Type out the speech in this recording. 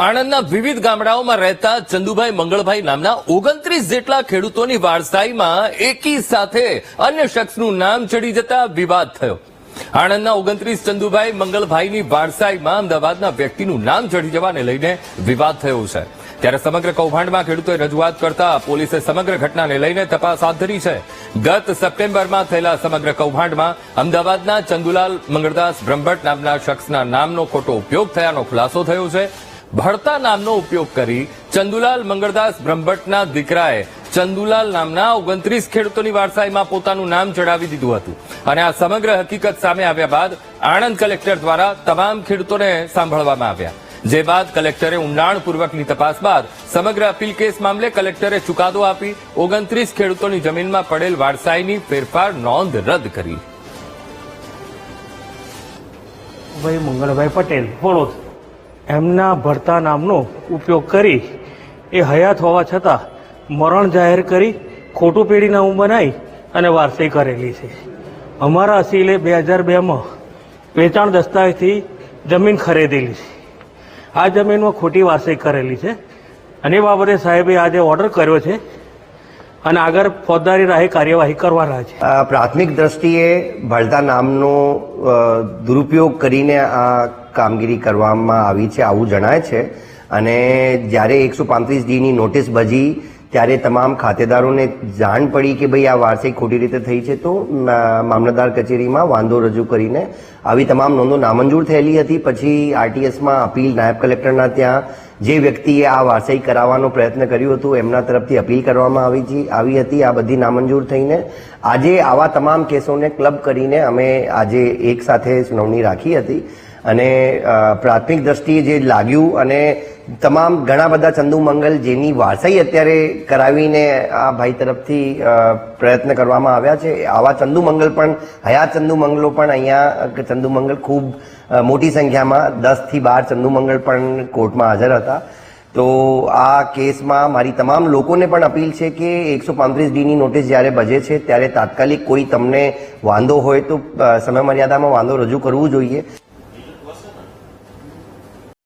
આણંદના વિવિધ ગામડાઓમાં રહેતા ચંદુભાઈ મંગળભાઈ નામના ઓગણત્રીસ જેટલા ખેડૂતોની વારસાઈમાં એકી સાથે અન્ય શખ્સનું નામ ચડી જતા વિવાદ થયો. આણંદના ઓગણત્રીસ ચંદુભાઈ મંગળભાઈની વારસાઈમાં અમદાવાદના વ્યક્તિનું નામ ચડી જવાને લઈને વિવાદ થયો છે. ત્યારે સમગ્ર કૌભાંડમાં ખેડૂતોએ રજૂઆત કરતા પોલીસે સમગ્ર ઘટનાને લઈને તપાસ હાથ ધરી છે. ગત સપ્ટેમ્બરમાં થયેલા સમગ્ર કૌભાંડમાં અમદાવાદના ચંદુલાલ મંગળદાસ બ્રહ્મભટ્ટ નામના શખ્સના નામનો ખોટો ઉપયોગ થયાનો ખુલાસો થયો છે. ભળતા નામનો ઉપયોગ કરી ચંદુલાલ મંગળદાસ બ્રહ્મભટ્ટના દીકરાએ ચંદુલાલ નામના ઓગણત્રીસ ખેડૂતોની વારસાઈમાં પોતાનું નામ ચડાવી દીધું હતું. અને આ સમગ્ર હકીકત સામે આવ્યા બાદ આણંદ કલેક્ટર દ્વારા તમામ ખેડૂતોને સાંભળવામાં આવ્યા. જે બાદ કલેક્ટરે ઊંડાણપૂર્વકની તપાસ બાદ સમગ્ર અપીલ કેસ મામલે કલેક્ટરે ચુકાદો આપી ઓગણત્રીસ ખેડૂતોની જમીનમાં પડેલ વારસાઈની ફેરફાર નોંધ રદ કરી. ભાઈ મંગળભાઈ પટેલ વડોદ એમના ભરતા નામનો ઉપયોગ કરી એ હયાત હોવા છતાં મરણ જાહેર કરી ખોટું પેઢીનામું બનાવી અને વારસાઈ કરેલી છે. અમારા અસીલે બે હજાર બેમાં વેચાણ દસ્તાવેજથી જમીન ખરીદેલી છે. આ જમીનમાં ખોટી વારસાઈ કરેલી છે અને એ બાબતે સાહેબે આજે ઓર્ડર કર્યો છે અને આગળ ફોજદારી રાહે કાર્યવાહી કરવાના છે. પ્રાથમિક દ્રષ્ટિએ ભળતા નામનો દુરુપયોગ કરીને આ કામગીરી કરવામાં આવી છે આવું જણાય છે. અને જ્યારે એકસો પાંત્રીસ ડીની નોટિસ ભજી ત્યારે તમામ ખાતેદારોને જાણ પડી કે ભાઈ આ વાર્ષિક ખોટી રીતે થઈ છે, તો મામલતદાર કચેરીમાં વાંધો રજૂ કરીને આવી તમામ નોંધો નામંજૂર થયેલી હતી. પછી આરટીએસમાં અપીલ નાયબ કલેક્ટરના ત્યાં જે વ્યક્તિએ આ વારસાઈ કરાવવાનો પ્રયત્ન કર્યો હતો, એમના તરફથી અપીલ કરવામાં આવી છે આવી હતી. આ બધી નામંજૂર થઈને આજે આવા તમામ કેસોને ક્લબ કરીને અમે આજે એક સાથે સુનાવણી રાખી હતી. અને પ્રાથમિક દ્રષ્ટિએ જે લાગ્યું અને તમામ ઘણા બધા ચંદુ મંગલ જેની વારસાઈ અત્યારે કરાવીને આ ભાઈ તરફથી પ્રયત્ન કરવામાં આવ્યા છે. આવા ચંદુ મંગલ પણ, હયાત ચંદુ મંગલો પણ અહીંયા, ચંદુ મંગલ ખૂબ મોટી સંખ્યામાં દસથી બાર ચંદુ મંગલ પણ કોર્ટમાં હાજર હતા. તો આ કેસમાં મારી તમામ લોકોને પણ અપીલ છે કે એકસો પાંત્રીસ ડીની નોટિસ જ્યારે બજે છે ત્યારે તાત્કાલિક કોઈ તમને વાંધો હોય તો સમય મર્યાદામાં વાંધો રજૂ કરવું જોઈએ.